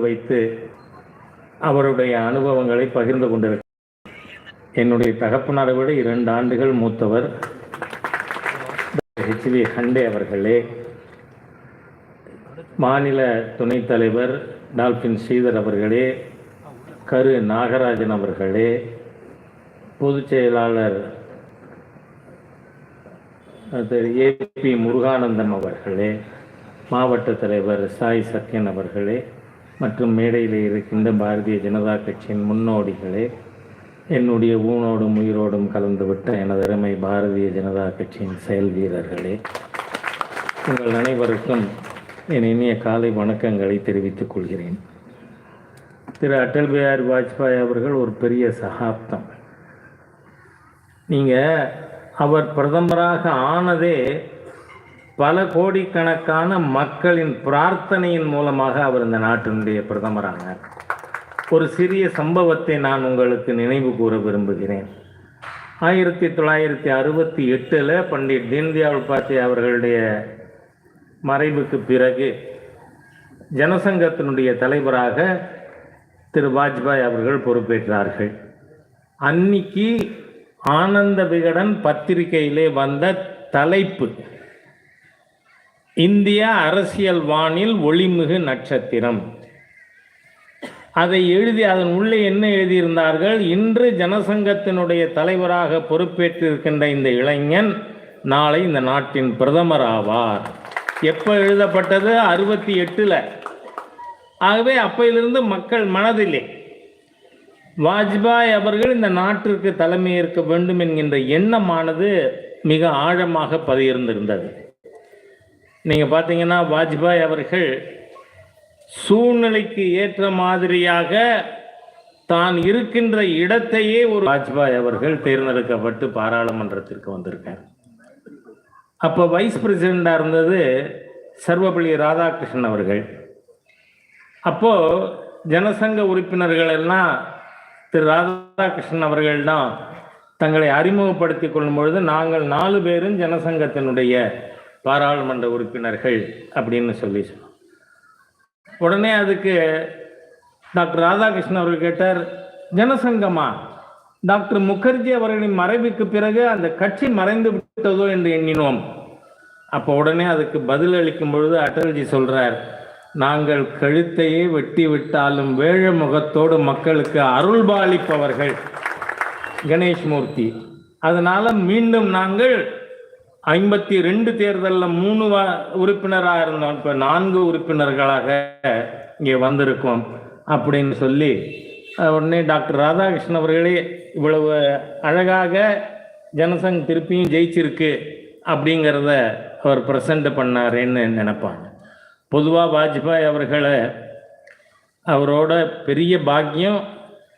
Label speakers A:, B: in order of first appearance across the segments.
A: வைத்து அவருடைய அனுபவங்களை பகிர்ந்து கொண்டிருக்கிறார் என்னுடைய தகப்பனாரை விட இரண்டு ஆண்டுகள் மூத்தவர். ஹெச் வி ஹண்டே அவர்களே. மாநில துணைத் தலைவர் டால்பின் ஸ்ரீதர் அவர்களே. கரு நாகராஜன் அவர்களே. பொதுச் செயலாளர் ஏபி முருகானந்தம் அவர்களே. மாவட்ட தலைவர் சாய் சத்யன் அவர்களே. மற்றும் மேடையில் இருக்கின்ற பாரதிய ஜனதா கட்சியின் முன்னோடிகளே என்னுடைய ஊனோடும் உயிரோடும் கலந்துவிட்ட எனது அருமை பாரதிய ஜனதா கட்சியின் செயல் வீரர்களே உங்கள் அனைவருக்கும் என் இனிய காலை வணக்கங்களை தெரிவித்துக் கொள்கிறேன். திரு அட்டல் பிஹாரி வாஜ்பாய் அவர்கள் ஒரு பெரிய சகாப்தம். நீங்கள் அவர் பிரதமராக ஆனதே பல கோடிக்கணக்கான மக்களின் பிரார்த்தனையின் மூலமாக அவர் இந்த நாட்டினுடைய பிரதமரானார். ஒரு சிறிய சம்பவத்தை நான் உங்களுக்கு நினைவு கூற விரும்புகிறேன். ஆயிரத்தி தொள்ளாயிரத்தி அறுபத்தி எட்டில் பண்டிட் தீன்தயாள் உபாத்யாய் அவர்களுடைய மறைவுக்கு பிறகு ஜனசங்கத்தினுடைய தலைவராக திரு வாஜ்பாய் அவர்கள் பொறுப்பேற்றார்கள். அன்னைக்கு ஆனந்த விகடன் பத்திரிகையிலே வந்த தலைப்பு இந்திய அரசியல் வானில் ஒளிமிகு நட்சத்திரம். அதை எழுதி அதன் உள்ளே என்ன எழுதியிருந்தார்கள்? இன்று ஜனசங்கத்தினுடைய தலைவராக பொறுப்பேற்றிருக்கின்ற இந்த இளைஞன் நாளை இந்த நாட்டின் பிரதமர் ஆவார். எப்போ எழுதப்பட்டது? அறுபத்தி எட்டில். ஆகவே அப்பையிலிருந்து மக்கள் மனதிலே வாஜ்பாய் அவர்கள் இந்த நாட்டிற்கு தலைமையேற்க வேண்டும் என்கின்ற எண்ணமானது மிக ஆழமாக பதியிருந்திருந்தது. நீங்கள் பார்த்தீங்கன்னா வாஜ்பாய் அவர்கள் சூழ்நிலைக்கு ஏற்ற மாதிரியாக தான் இருக்கின்ற இடத்தையே ஒரு வாஜ்பாய் அவர்கள் தேர்ந்தெடுக்கப்பட்டு பாராளுமன்றத்திற்கு வந்திருக்கார். அப்போ வைஸ் பிரசிடெண்டாக இருந்தது சர்வபள்ளி ராதாகிருஷ்ணன் அவர்கள். அப்போ ஜனசங்க உறுப்பினர்கள் எல்லாம் திரு ராதாகிருஷ்ணன் அவர்கள்தான் தங்களை அறிமுகப்படுத்தி கொள்ளும் பொழுது நாங்கள் நாலு பேரும் ஜனசங்கத்தினுடைய பாராளுமன்ற உறுப்பினர்கள் அப்படின்னு சொல்லி சொன்னோம். உடனே அதுக்கு டாக்டர் ராதாகிருஷ்ணன் அவர்கள் கேட்டார் ஜனசங்கமா டாக்டர் முகர்ஜி அவர்களின் மறைவுக்கு பிறகு அந்த கட்சி மறைந்து விட்டதோ என்று எண்ணினோம். அப்போ உடனே அதுக்கு பதில் அளிக்கும் பொழுது அட்டல்ஜி சொல்றார் நாங்கள் கழுத்தையே வெட்டி விட்டாலும் வேழ முகத்தோடு மக்களுக்கு அருள்பாலிப்பவர்கள் கணேஷ் மூர்த்தி அதனால மீண்டும் நாங்கள் ஐம்பத்தி ரெண்டு தேர்தலில் மூணு உறுப்பினராக இருந்தோம் இப்போ நான்கு உறுப்பினர்களாக இங்கே வந்திருக்கோம் அப்படின்னு சொல்லி உடனே டாக்டர் ராதாகிருஷ்ணன் அவர்களே இவ்வளவு அழகாக ஜனசங் திருப்பியும் ஜெயிச்சிருக்கு அப்படிங்கிறத அவர் ப்ரெசண்ட் பண்ணாருன்னு நினைப்பாங்க. பொதுவாக வாஜ்பாய் அவர்களை அவரோட பெரிய பாக்கியம்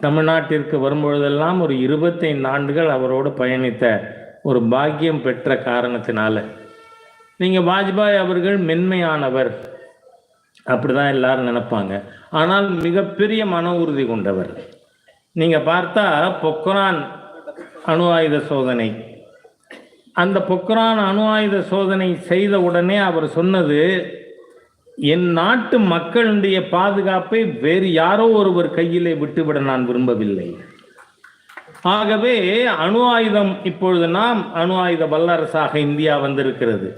A: தமிழ்நாட்டிற்கு வரும்பொழுதெல்லாம் ஒரு இருபத்தைந்து ஆண்டுகள் அவரோடு பயணித்த ஒரு பாக்கியம் பெற்ற காரணத்தினால. நீங்கள் வாஜ்பாய் அவர்கள் மென்மையானவர் அப்படி தான் எல்லாரும் நினைப்பாங்க. ஆனால் மிகப்பெரிய மன உறுதி கொண்டவர். நீங்கள் பார்த்தா பொக்ரான் அணு ஆயுத சோதனை. அந்த பொக்ரான் அணு ஆயுத சோதனை செய்த உடனே அவர் சொன்னது என் நாட்டு மக்களுடைய பாதுகாப்பை வேறு யாரோ ஒருவர் கையிலே விட்டுவிட நான் விரும்பவில்லை. ஆகவே அணு ஆயுதம் இப்பொழுது நாம் அணு ஆயுத வல்லரசாக இந்தியா வந்திருக்கிறது.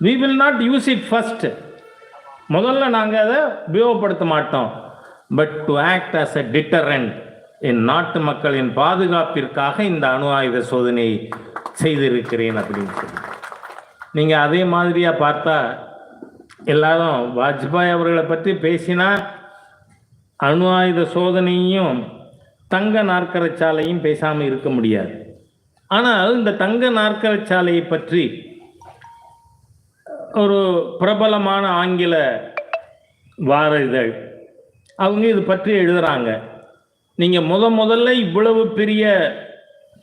A: We will not use it first முதல்ல நாங்கள் அதை உபயோகப்படுத்த மாட்டோம். But to act as a deterrent என் நாட்டு மக்களின் பாதுகாப்பிற்காக இந்த அணு ஆயுத சோதனை செய்திருக்கிறேன் அப்படின்னு சொல்லி. நீங்கள் அதே மாதிரியாக பார்த்தா எல்லாரும் வாஜ்பாய் அவர்களை பற்றி பேசினா அணு ஆயுத சோதனையும் தங்க நாற்கரை சாலையும் பேசாமல் இருக்க முடியாது. ஆனால் இந்த தங்க நாற்கரை சாலையை பற்றி ஒரு பிரபலமான ஆங்கில வார இதழ் அவங்க இது பற்றி எழுதுகிறாங்க நீங்கள் முத முதல்ல இவ்வளவு பெரிய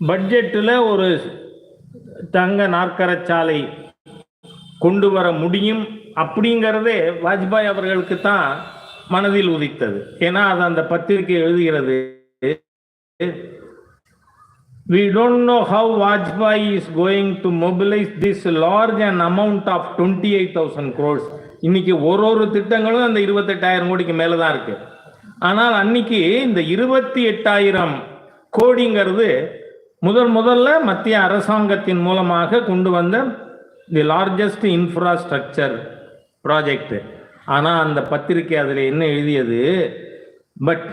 A: பட்ஜெட்டில் ஒரு தங்க நாற்கரை சாலை கொண்டு வர முடியும் அப்படிங்கிறதே வாஜ்பாய் அவர்களுக்கு தான் மனதில் உதித்தது. ஏன்னா அது அந்த பத்திரிகை எழுதுகிறது. Eh? we don't know how Vajpayee is going to mobilize this large an amount of 28,000 crores. இன்னைக்கு ஒரு ஒரு திட்டங்களும் அந்த இருபத்தெட்டாயிரம் கோடிக்கு மேலே தான் இருக்கு. ஆனால் அன்னைக்கு இந்த இருபத்தி எட்டாயிரம் கோடிங்கிறது முதல் முதல்ல மத்திய அரசாங்கத்தின் மூலமாக கொண்டு வந்த தி லார்ஜஸ்ட் இன்ஃப்ராஸ்ட்ரக்சர் ப்ராஜெக்ட் ஆனால் அந்த பத்திரிக்கை அதில் என்ன எழுதியது? But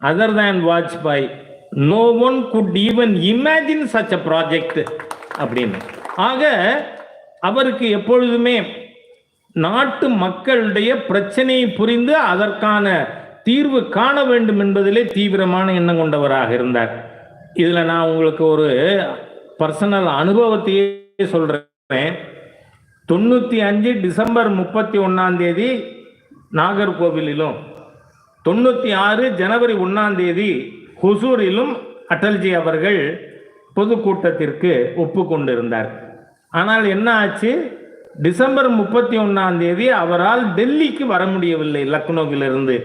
A: other than Vajpayee no one could even imagine such a project அப்படின்னு. ஆக அவருக்கு எப்பொழுதுமே நாட்டு மக்களுடைய பிரச்சனையை புரிந்து அதற்கான தீர்வு காண வேண்டும் என்பதிலே தீவிரமான எண்ணம் கொண்டவராக இருந்தார். இதில் நான் உங்களுக்கு ஒரு பர்சனல் அனுபவத்தையே சொல்கிறேன் தொண்ணூற்றி அஞ்சு டிசம்பர் முப்பத்தி ஒன்றாம் தேதி நாகர்கோவிலிலும் தொண்ணூற்றி ஆறு ஜனவரி ஒன்றாம் தேதி ஹுசூரிலும் அட்டல்ஜி அவர்கள் பொதுக்கூட்டத்திற்கு ஒப்புக்கொண்டிருந்தார். ஆனால் என்ன ஆச்சு? டிசம்பர் முப்பத்தி ஒன்றாம் தேதி அவரால் டெல்லிக்கு வர முடியவில்லை லக்னோவிலிருந்து.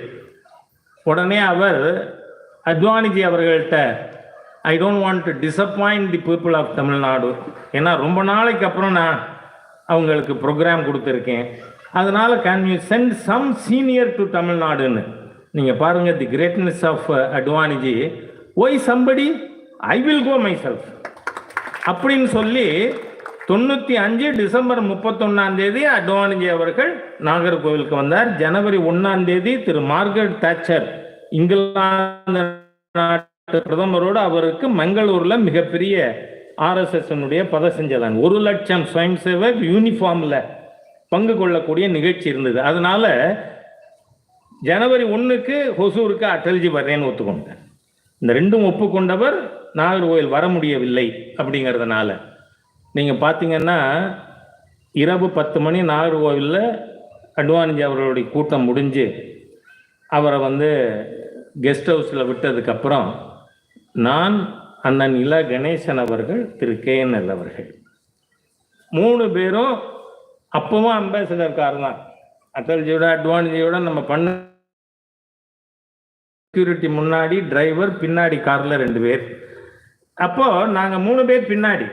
A: உடனே அவர் அத்வானிஜி அவர்கள்ட்ட I don't want to disappoint the people of Tamil Nadu ஏன்னா ரொம்ப நாளைக்கு அப்புறம் நான் அவங்களுக்கு ப்ரோக்ராம் கொடுத்துருக்கேன். அதனால can you send some senior to தமிழ்நாடுன்னு நீங்கள் பாருங்க the greatness of Advaniji why somebody I will go myself அப்படின்னு சொல்லி தொண்ணூற்றி அஞ்சு டிசம்பர் முப்பத்தொன்னாம் தேதி அட்வானிஜி அவர்கள் நாகர்கோவிலுக்கு வந்தார். ஜனவரி ஒன்னாம் தேதி திரு மார்கரெட் தாச்சர் இங்கிலாந்து நாட்டு பிரதமரோடு அவருக்கு மங்களூர்ல மிகப்பெரிய ஆர்எஸ்எஸ்னுடைய பத செஞ்சதான். ஒரு லட்சம் சுயம் சேவக் யூனிஃபார்ம்ல பங்கு கொள்ளக்கூடிய நிகழ்ச்சி இருந்தது. அதனால ஜனவரி ஒன்றுக்கு ஹொசூருக்கு அட்டல்ஜி வர்றேன்னு ஒத்துக்கொண்டார் இந்த ரெண்டும் ஒப்புக்கொண்டவர் நாகர்கோவில் வர முடியவில்லை அப்படிங்கிறதுனால. நீங்கள் பார்த்தீங்கன்னா இரவு பத்து மணி நாகர்கோவிலில் அட்வானிஜி அவர்களுடைய கூட்டம் முடிஞ்சு அவரை வந்து கெஸ்ட் ஹவுஸில் விட்டதுக்கப்புறம் நான் அண்ணன் இல கணேசன் அவர்கள் திரு கேஎன்எல் அவர்கள். மூணு பேரும் அப்பவும் அம்பாசிடர்கார் தான். அட்டல்ஜியோட அட்வான்டேஜோட நம்ம பண்ண செக்யூரிட்டி முன்னாடி டிரைவர் பின்னாடி காரில் ரெண்டு பேர். அப்போது நாங்கள் மூணு பேர் பின்னாடி.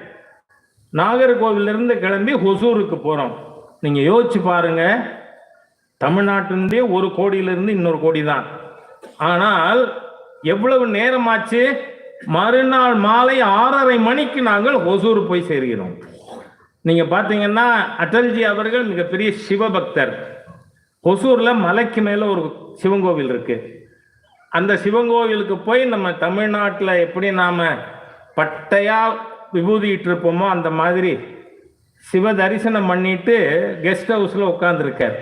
A: நாகர்கோவிலிருந்து கிளம்பி ஹொசூருக்கு போகிறோம் நீங்கள் யோசிச்சு பாருங்க. தமிழ்நாட்டிலேருந்தே ஒரு கோடியிலிருந்து இன்னொரு கோடி தான் ஆனால் எவ்வளவு நேரமாச்சு? மறுநாள் மாலை ஆறரை மணிக்கு நாங்கள் ஒசூர் போய் சேர்கிறோம். நீங்கள் பார்த்தீங்கன்னா அடல்ஜி அவர்கள் மிகப்பெரிய சிவபக்தர். ஒசூரில் மலைக்கு மேலே ஒரு சிவன் கோவில் இருக்குது அந்த சிவங்கோவிலுக்கு போய் நம்ம தமிழ்நாட்டில் எப்படி நாம பட்டையா விபூதிட்டு இருப்போமோ அந்த மாதிரி சிவ தரிசனம் பண்ணிட்டு கெஸ்ட் ஹவுஸ்ல உட்காந்துருக்கார்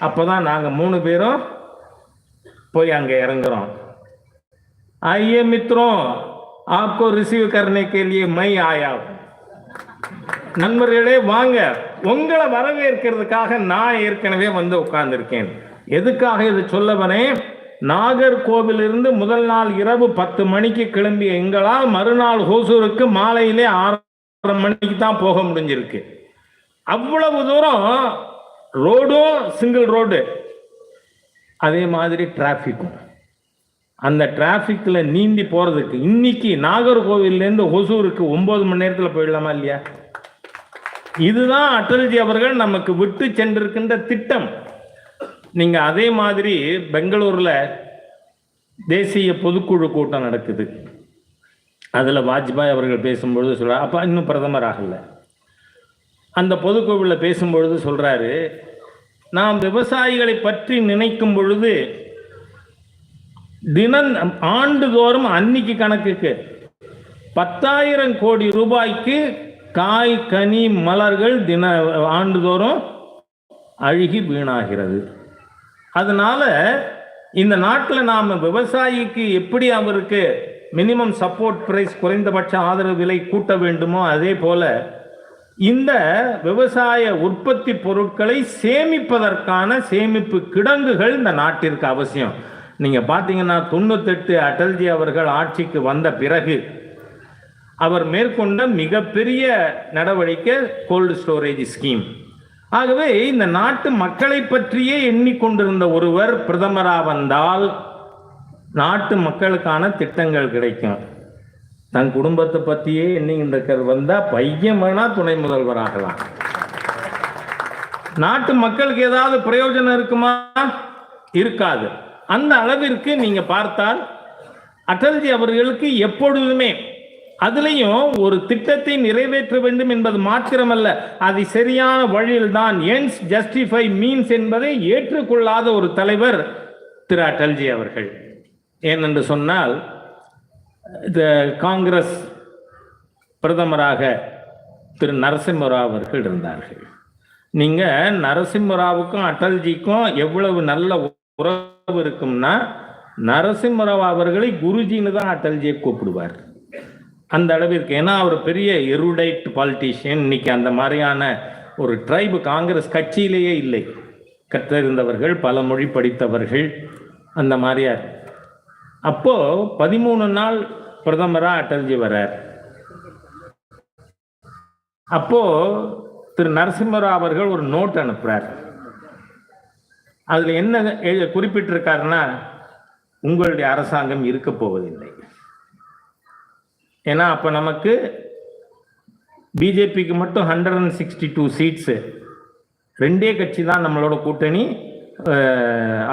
A: அப்போதான் நாங்கள் மூணு பேரும் போய் அங்கே இறங்குறோம் आइए मित्रों आपको रिसीव करने के लिए मैं आया हूं. நண்பர்களே வாங்க உங்களை வரவேற்கிறதுக்காக நான் ஏற்கனவே வந்து உட்கார்ந்திருக்கேன் எதுக்காக இது சொல்ல வரேன் நாகர்கோவிலிருந்து முதல் நாள் இரவு பத்து மணிக்கு கிளம்பிய எங்களால் மறுநாள் ஹோசூருக்கு மாலையிலே ஆறரை மணிக்கு தான் போக முடிஞ்சிருக்கு. அவ்வளவு தூரம் ரோடும் சிங்கிள் ரோடு அதே மாதிரி டிராஃபிக்கும் அந்த டிராஃபிக்கில் நீந்தி போகிறதுக்கு இன்னைக்கு நாகர்கோவிலேருந்து ஒசூருக்கு ஒம்பது மணி நேரத்தில் போயிடலாமா இல்லையா? இதுதான் அட்டல்ஜி அவர்கள் நமக்கு விட்டு சென்றிருக்கின்ற திட்டம். நீங்கள் அதே மாதிரி பெங்களூரில் தேசிய பொதுக்குழு கூட்டம் நடக்குது. அதில் வாஜ்பாய் அவர்கள் பேசும்பொழுது சொல்கிறார் அப்போ இன்னும் பிரதமர் ஆகலை. அந்த பொதுக்குழுவில் பேசும்பொழுது சொல்கிறாரு நாம் விவசாயிகளை பற்றி நினைக்கும் பொழுது தினம் ஆண்டுதோறும் அன்னைக்கு கணக்குக்கு பத்தாயிரம் கோடி ரூபாய்க்கு காய் கனி மலர்கள் தின ஆண்டுதோறும் அழுகி வீணாகிறது. அதனால இந்த நாட்டில் நாம் விவசாயிக்கு எப்படி அவருக்கு மினிமம் சப்போர்ட் பிரைஸ் குறைந்தபட்ச ஆதரவு விலை கூட்ட வேண்டுமோ அதே போல இந்த விவசாய உற்பத்தி பொருட்களை சேமிப்பதற்கான சேமிப்பு கிடங்குகள் இந்த நாட்டிற்கு அவசியம். நீங்க பார்த்தீங்கன்னா தொண்ணூத்தெட்டு அடல்ஜி அவர்கள் ஆட்சிக்கு வந்த பிறகு அவர் மேற்கொண்ட மிகப்பெரிய நடவடிக்கை கோல்டு ஸ்டோரேஜ் ஸ்கீம் ஆகவே இந்த நாட்டு மக்களை பற்றியே எண்ணிக்கொண்டிருந்த ஒருவர் பிரதமராக வந்தால் நாட்டு மக்களுக்கான திட்டங்கள் கிடைக்கும். தன் குடும்பத்தை பற்றியே எண்ணிக்கின்ற வந்தால் பையன் வேணா துணை முதல்வராகலாம் நாட்டு மக்களுக்கு ஏதாவது பிரயோஜனம் இருக்குமா? இருக்காது. அந்த அளவிற்கு நீங்க பார்த்தால் அடல்ஜி அவர்களுக்கு எப்பொழுதுமே அதுலேயும் ஒரு திட்டத்தை நிறைவேற்ற வேண்டும் என்பது மாத்திரமல்ல அதை சரியான வழியில்தான் என்ஸ் ஜஸ்டிஃபை மீன்ஸ் என்பதை ஏற்றுக்கொள்ளாத ஒரு தலைவர் திரு அட்டல்ஜி அவர்கள். ஏனென்று சொன்னால் இந்த காங்கிரஸ் பிரதமராக திரு நரசிம்மராவ் அவர்கள் இருந்தார்கள். நீங்க நரசிம்மராவுக்கும் அட்டல்ஜிக்கும் எவ்வளவு நல்ல உறவு இருக்கும்னா நரசிம்மராவ் அவர்களை குருஜின்னு தான் அட்டல்ஜியை கூப்பிடுவார். அந்த அளவிற்கு. ஏன்னா அவர் பெரிய எருடைட் பாலிட்டிஷியன் இன்னைக்கு அந்த மாதிரியான ஒரு ட்ரைபு காங்கிரஸ் கட்சியிலேயே இல்லை. கற்றிருந்தவர்கள் பல மொழி படித்தவர்கள் அந்த மாதிரியார். அப்போ பதிமூணு நாள் பிரதமராக அட்டல்ஜி வரார் அப்போ திரு நரசிம்மராவ் அவர்கள் ஒரு நோட் அனுப்புறார். அதுல என்ன குறிப்பிட்டிருக்காருன்னா உங்களுடைய அரசாங்கம் இருக்க போவதில்லை. ஏன்னா அப்போ நமக்கு பிஜேபிக்கு மட்டும் hundred and sixty two seats ரெண்டே கட்சி தான் நம்மளோட கூட்டணி. அஹ்,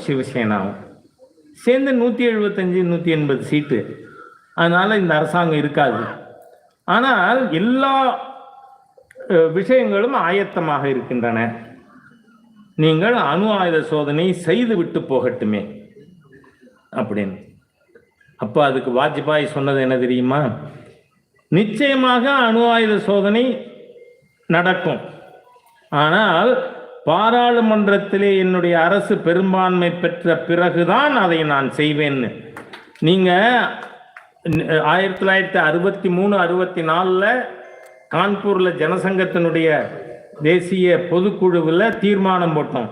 A: சிவசேனாவும். சேர்ந்து நூற்றி எழுபத்தஞ்சு நூற்றி எண்பது சீட்டு அதனால் இந்த அரசாங்கம் இருக்காது. ஆனால் எல்லா விஷயங்களும் ஆயத்தமாக இருக்கின்றன. நீங்கள் அணு ஆயுத சோதனை செய்து விட்டு போகட்டுமே. அப்படின்னு. அப்போ அதுக்கு வாஜ்பாய் சொன்னது என்ன தெரியுமா? நிச்சயமாக அணு ஆயுத சோதனை நடக்கும். ஆனால் பாராளுமன்றத்திலே என்னுடைய அரசு பெரும்பான்மை பெற்ற பிறகுதான் அதை நான் செய்வேன்னு. நீங்கள் ஆயிரத்தி தொள்ளாயிரத்தி அறுபத்தி மூணு அறுபத்தி நாலில் கான்பூரில் ஜனசங்கத்தினுடைய தேசிய பொதுக்குழுவில் தீர்மானம் போட்டோம்.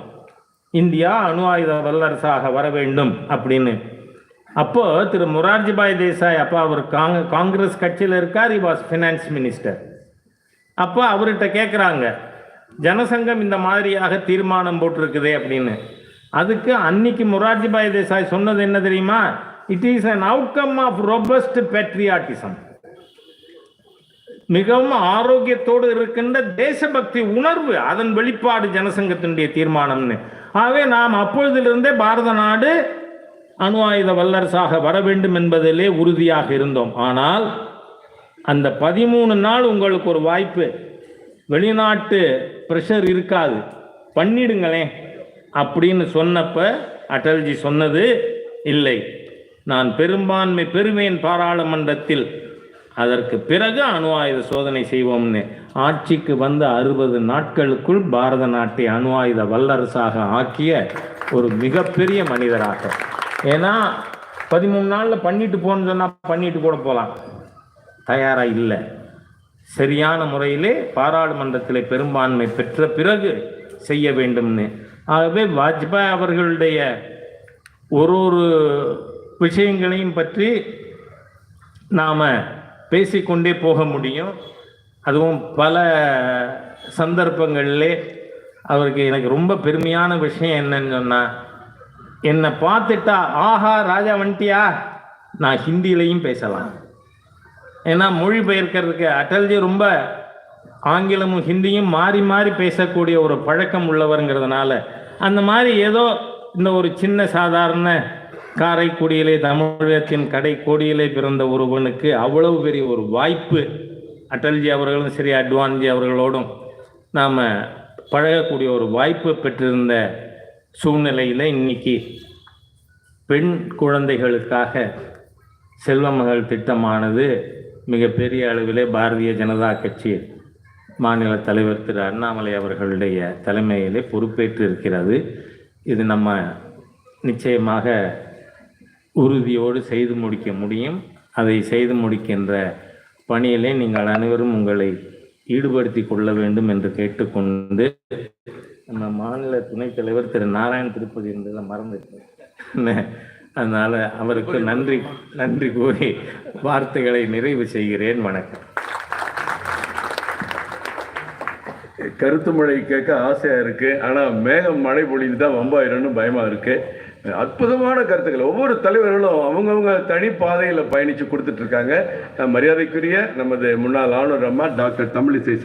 A: இந்தியா அணு ஆயுத வல்லரசாக வர வேண்டும் அப்படின்னு. அப்போ திரு முரார்ஜிபாய் தேசாய் அப்போ அவர் காங் காங்கிரஸ் கட்சியில் இருக்கார் இ வாஸ் ஃபினான்ஸ் மினிஸ்டர் அப்போ அவர்கிட்ட கேட்குறாங்க ஜனசங்கம் இந்த மாதிரியாக தீர்மானம் போட்டிருக்குதே அப்படின்னு. அதுக்கு அன்னைக்கு முரார்ஜிபாய் தேசாய் சொன்னது என்ன தெரியுமா? It is an come of robust patriotism மிகவும் ஆரோக்கியத்தோடு இருக்கின்ற தேசபக்தி உணர்வு அதன் வெளிப்பாடு ஜனசங்கத்தினுடைய தீர்மானம்னு. ஆகவே நாம் அப்பொழுதிலிருந்தே பாரத நாடு அணு ஆயுத வல்லரசாக வர வேண்டும் என்பதிலே உறுதியாக இருந்தோம். ஆனால் அந்த பதிமூணு நாள் உங்களுக்கு ஒரு வாய்ப்பு. வெளிநாட்டு ப்ரெஷர் இருக்காது. பண்ணிடுங்களேன் அப்படின்னு சொன்னப்ப அடல்ஜி சொன்னது இல்லை. நான் பெரும்பான்மை பெறுவேன் பாராளுமன்றத்தில் அதற்கு பிறகு அணு ஆயுத சோதனை செய்வோம்னு ஆட்சிக்கு வந்த அறுபது நாட்களுக்குள் பாரத நாட்டை அணு ஆயுத வல்லரசாக ஆக்கிய ஒரு மிகப்பெரிய மனிதராக. ஏன்னா பதிமூணு நாளில் பண்ணிட்டு போன்னு சொன்னால் பண்ணிட்டு கூட போகலாம் தயாராக இல்லை. சரியான முறையிலே பாராளுமன்றத்தில் பெரும்பான்மை பெற்ற பிறகு செய்ய வேண்டும்னு. ஆகவே வாஜ்பாய் அவர்களுடைய ஒரு ஒரு விஷயங்களையும் பற்றி நாம் பேசிக்கொண்டே போக முடியும். அதுவும் பல சந்தர்ப்பங்களிலே அவருக்கு எனக்கு ரொம்ப பெருமையான விஷயம் என்னன்னு சொன்னால் என்னை பார்த்துட்டா ஆஹா ராஜா வந்துட்டியா? நான் ஹிந்திலையும் பேசலாம். ஏன்னா மொழிபெயர்க்கிறதுக்கு அட்டல்ஜி ரொம்ப ஆங்கிலமும் ஹிந்தியும் மாறி மாறி பேசக்கூடிய ஒரு பழக்கம் உள்ளவருங்கிறதுனால அந்த மாதிரி ஏதோ இந்த ஒரு சின்ன சாதாரண காரைக்குடியிலே தமிழகத்தின் கடை கோடியிலே பிறந்த ஒருவனுக்கு அவ்வளவு பெரிய ஒரு வாய்ப்பு அட்டல்ஜி அவர்களும் சரி அட்வான்ஜி அவர்களோடும் நாம் பழகக்கூடிய ஒரு வாய்ப்பு பெற்றிருந்த சூழ்நிலையில் இன்னைக்கு பெண் குழந்தைகளுக்காக செல்வமகள் திட்டமானது மிகப்பெரிய அளவிலே பாரதிய ஜனதா கட்சி மாநில தலைவர் திரு அண்ணாமலை அவர்களுடைய தலைமையிலே பொறுப்பேற்று இருக்கிறது. இது நம்ம நிச்சயமாக உறுதியோடு செய்து முடிக்க முடியும். அதை செய்து முடிக்கின்ற பணியிலே நீங்கள் அனைவரும் உங்களை ஈடுபடுத்தி கொள்ள வேண்டும் என்று கேட்டுக்கொண்டு நம்ம மாநில துணைத் தலைவர் திரு. நாராயண் திருப்பதி என்பதை மறந்துட்டேன். அதனால அவருக்கு நன்றி நன்றி கூறி வார்த்தைகளை நிறைவு செய்கிறேன். வணக்கம்.
B: கருத்து மழை கேட்க ஆசையா இருக்கு. ஆனா மேகம் மழை பொழிந்துதான் வம்பாயிரம்னு பயமா இருக்கு. அற்புதமான கருத்துக்கள். ஒவ்வொரு தலைவர்களும் அவங்கவுங்க தனி பாதையில பயணிச்சு கொடுத்துட்டு இருக்காங்க. மரியாதைக்குரிய நமது முன்னாள் ஆளுநர் அம்மா டாக்டர் தமிழிசை